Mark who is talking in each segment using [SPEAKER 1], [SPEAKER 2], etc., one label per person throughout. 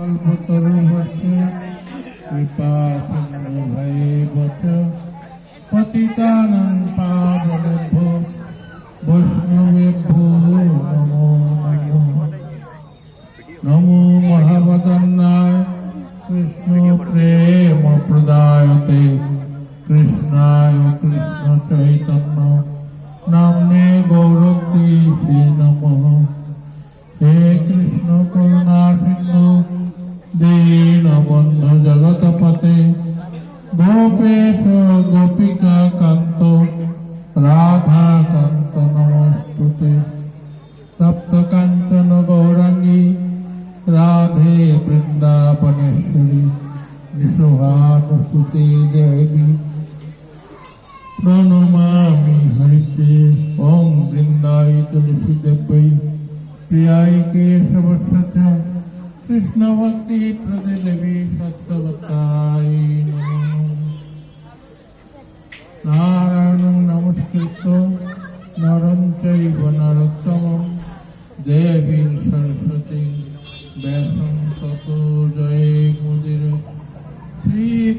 [SPEAKER 1] কল্পতরু বসে কৃপা সিন্ধু ভয়ে পতিতানং পাবন রূপে গোপিকা কান্ত রাধা কান্ত নমস্তুতে তপ্ত কাঞ্চন গৌরাঙ্গী রাধে বৃন্দাবনেশ্বরী বিশ্বভানুস্তুতে দেবী প্রণমামি হরিতে ওম বৃন্দায় তুলসী দেবী প্রিয়ায় কেশবশ্রদ্ধা কৃষ্ণ ভক্তি প্রতিদেবী সত্যবা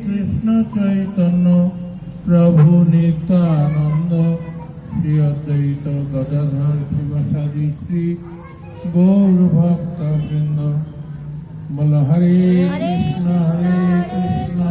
[SPEAKER 1] কৃষ্ণ চৈতন্য প্রভু নিত্যানন্দ শ্রী অদ্বৈত গদাধর শিবসাদী শ্রী গৌরভক্তবৃন্দ বল হরে কৃষ্ণ হরে কৃষ্ণ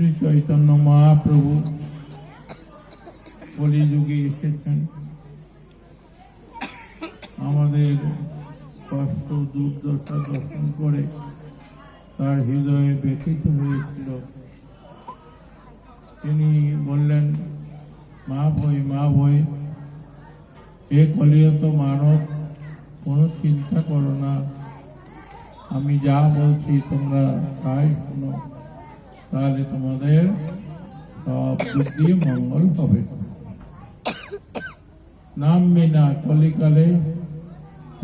[SPEAKER 1] শ্রী চৈতন্য মহাপ্রভু কলিযুগে এসেছেন আমাদের কষ্ট দুর্দশা দর্শন করে তার হৃদয়ে ব্যথিত হয়েছিল তিনি বললেন মা ভয় মা ভয় এ কলিয়ত মানব কোনো চিন্তা করো না আমি যা বলছি তোমরা তাই শোনো তাহলে তোমাদের সব দিক মঙ্গল হবে নাম বিনা কলিকালে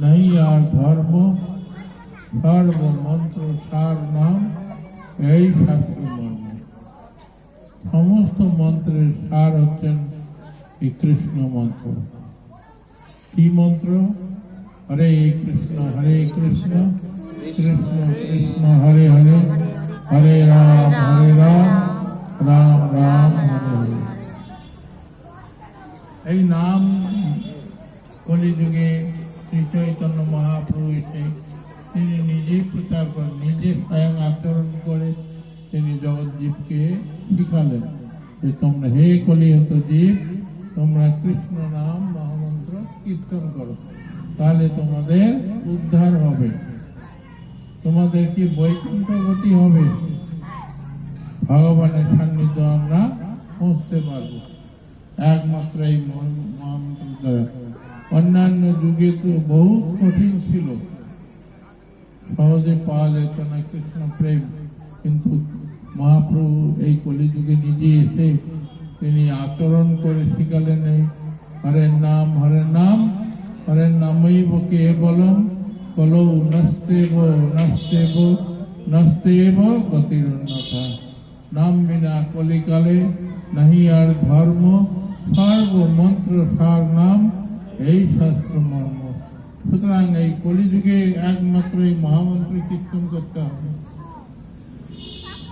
[SPEAKER 1] নাই আর ধর্ম সর্ব মন্ত্র সার নাম এই শাস্ত্র মর্ম সমস্ত মন্ত্রের সার হচ্ছেন এই কৃষ্ণ মন্ত্র কি মন্ত্র হরে কৃষ্ণ হরে কৃষ্ণ কৃষ্ণ কৃষ্ণ হরে হরে হরে রাম হরে রাম রাম রাম হরে এই নাম কলিযুগে শ্রী চৈতন্য মহাপ্রভু এসে তিনি নিজেই প্রচার করেন নিজে স্বয়ং আচরণ করে তিনি জগৎজীবকে শিখালেন যে তোমরা হে কলিহত জীব তোমরা কৃষ্ণ নাম মহামন্ত্র কীর্তন করো তাহলে তোমাদের উদ্ধার হবে তোমাদের কি গতি হবে ভগবানের সান্নিধ্য আমরা পৌঁছতে পারবো একমাত্র এই মহামন্ত্র দ্বারা অন্যান্য যুগে তো বহু কঠিন ছিল সহজে পাওয়া যেত না কৃষ্ণ প্রেম কিন্তু মহাপ্রভু এই কলিযুগে নিজে এসে তিনি আচরণ করে শিখালেন এই হরের নাম হরের নাম হরের নামই বকে বলম কলৌ নস্তেব নস্তেব নস্তেব গতিরুন্নতা নাম বিনা কলিকালে নাহি আর ধর্ম সর্বমন্ত্র সার নাম এই শাস্ত্র মর্ম সুতরাং এই কলিযুগে একমাত্র এই মহামন্ত্র কীর্তন করতে হবে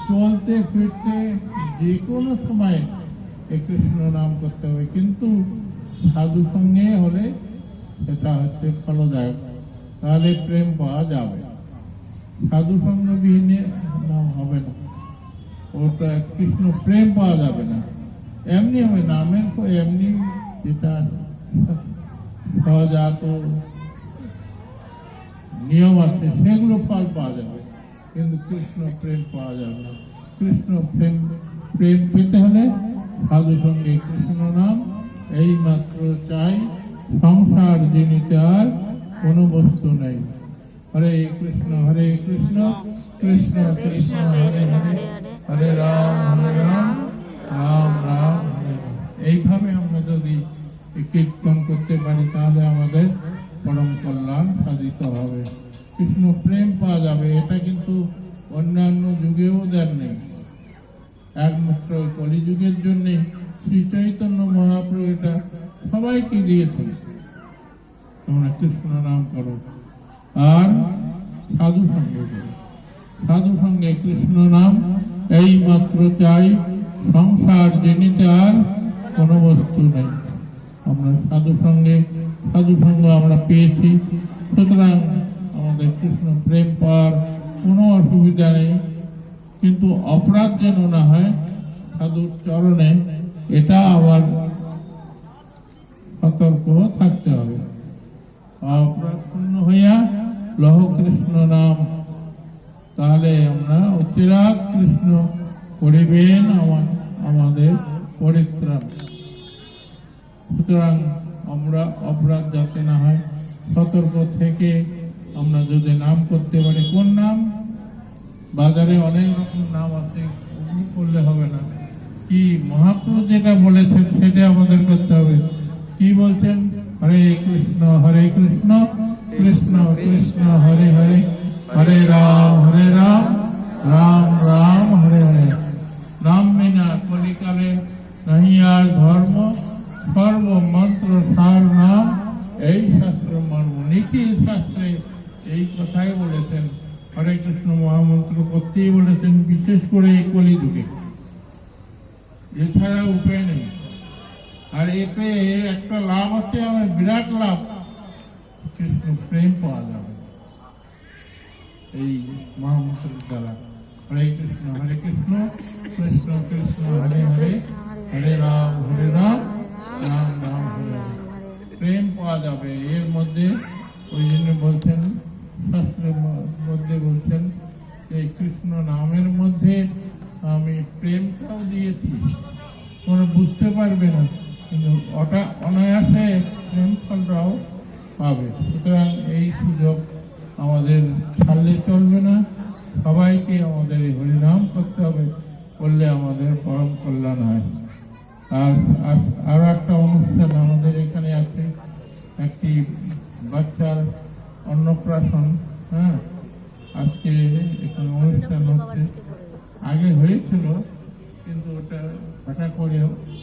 [SPEAKER 1] চলতে ফিরতে যে কোনো সময় কৃষ্ণ নাম করতে হবে কিন্তু সাধু সঙ্গে হলে সেটা হচ্ছে ফলদায়ক তাহলে প্রেম পাওয়া যাবে সাধু সঙ্গবিহীনে নাম হবে না ওটা কৃষ্ণ প্রেম পাওয়া যাবে না এমনি হবে নামের এমনি যেটা সহজাত নিয়ম আছে সেগুলো ফল পাওয়া যাবে কিন্তু কৃষ্ণ প্রেম পাওয়া যাবে না কৃষ্ণ প্রেম প্রেম পেতে হলে সাধু সঙ্গে কৃষ্ণ নাম এই মাত্র চাই সংসার যিনি তার কোনো বস্তু নেই হরে কৃষ্ণ হরে কৃষ্ণ কৃষ্ণ কৃষ্ণ হরে হরে হরে রাম হরে রাম রাম রাম হরে এইভাবে আমরা যদি কীর্তন করতে পারি তাহলে আমাদের পরম কল্যাণ সাধিত হবে কৃষ্ণ প্রেম পাওয়া যাবে এটা কিন্তু অন্যান্য যুগেও দেন নেই একমাত্র কলিযুগের জন্যে শ্রী চৈতন্য মহাপ্রভু এটা সবাইকে দিয়েছে ওনার কৃষ্ণ নাম করো আর সাধু সঙ্গ করো সাধু সঙ্গে কৃষ্ণ নাম এই মাত্র চাই সংসার জেনিতে আর কোনো বস্তু নেই আমরা সাধু সঙ্গে সাধু সঙ্গ আমরা পেয়েছি সুতরাং আমাদের কৃষ্ণ প্রেম পাওয়ার কোনো অসুবিধা নেই কিন্তু অপরাধ যেন না হয় সাধুর চরণে এটা আবার সতর্ক থাকতে হবে অপ্রাসন্ন হইয়া লহ কৃষ্ণ নাম তাহলে আমরা অচিরাগ কৃষ্ণ করিবেন আমার আমাদের পরিত্রাণ সুতরাং আমরা অপরাধ যাতে না হয় সতর্ক থেকে আমরা যদি নাম করতে পারি কোন নাম বাজারে অনেক রকম নাম আছে করলে হবে না কি মহাপ্রভু যেটা বলেছেন সেটা আমাদের করতে হবে কি বলছেন হরে কৃষ্ণ হরে কৃষ্ণ কৃষ্ণ কৃষ্ণ হরে হরে হরে রাম হরে রাম রাম রাম হরে হরে নাম বিনা কলিকালে নাহি আর ধর্ম মন্ত্র সার নাম এই শাস্ত্র মর্ম নিখিল শাস্ত্রে এই কথাই বলেছেন হরে কৃষ্ণ মহামন্ত্র করতেই বলেছেন বিশেষ করে এই কলিযুগে এছাড়া উপায় নেই আর এই পে একটা লাভ হচ্ছে আমার বিরাট লাভ কৃষ্ণ প্রেম পাওয়া লাভ এই মহামন্ত্র ডালা কৃষ্ণ আমার কৃষ্ণ কৃষ্ণ বলের সামনে আমি আর নাম হরে নাম নাম প্রেম পাওয়া যাবে এর মধ্যে ওইজন্য বলেন শাস্ত্রের মধ্যে বলেন এই কৃষ্ণ নামের মধ্যে আমি প্রেম তাও দিয়েছি করে বুঝতে পারবে না কিন্তু ওটা অনায়াসে ফলটাও পাবে সুতরাং এই সুযোগ আমাদের ছাড়লে চলবে না সবাইকে আমাদের হরিনাম করতে হবে করলে আমাদের পরম কল্যাণ হয় আর আরও একটা অনুষ্ঠান আমাদের এখানে আছে একটি বাচ্চার অন্নপ্রাশন হ্যাঁ আজকে এখানে অনুষ্ঠান হচ্ছে আগে হয়েছিল কিন্তু ওটা আশা করে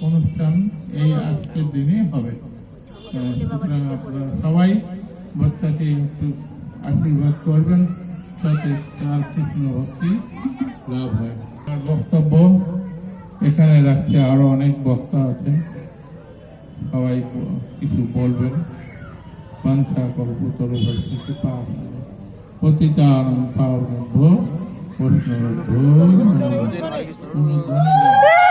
[SPEAKER 1] অনুষ্ঠান এই আজকের দিনে হবে সবাই বাচ্চাকে একটু আশীর্বাদ করবেন সাথে তার কৃষ্ণ ভক্তি লাভ হয় তার বক্তব্য এখানে রাখতে আরো অনেক বক্তা আছে সবাই কিছু বলবেন পান্থা কর্পতর কিছু পাওয়া পতিতান পাবন ভো বৈষ্ণব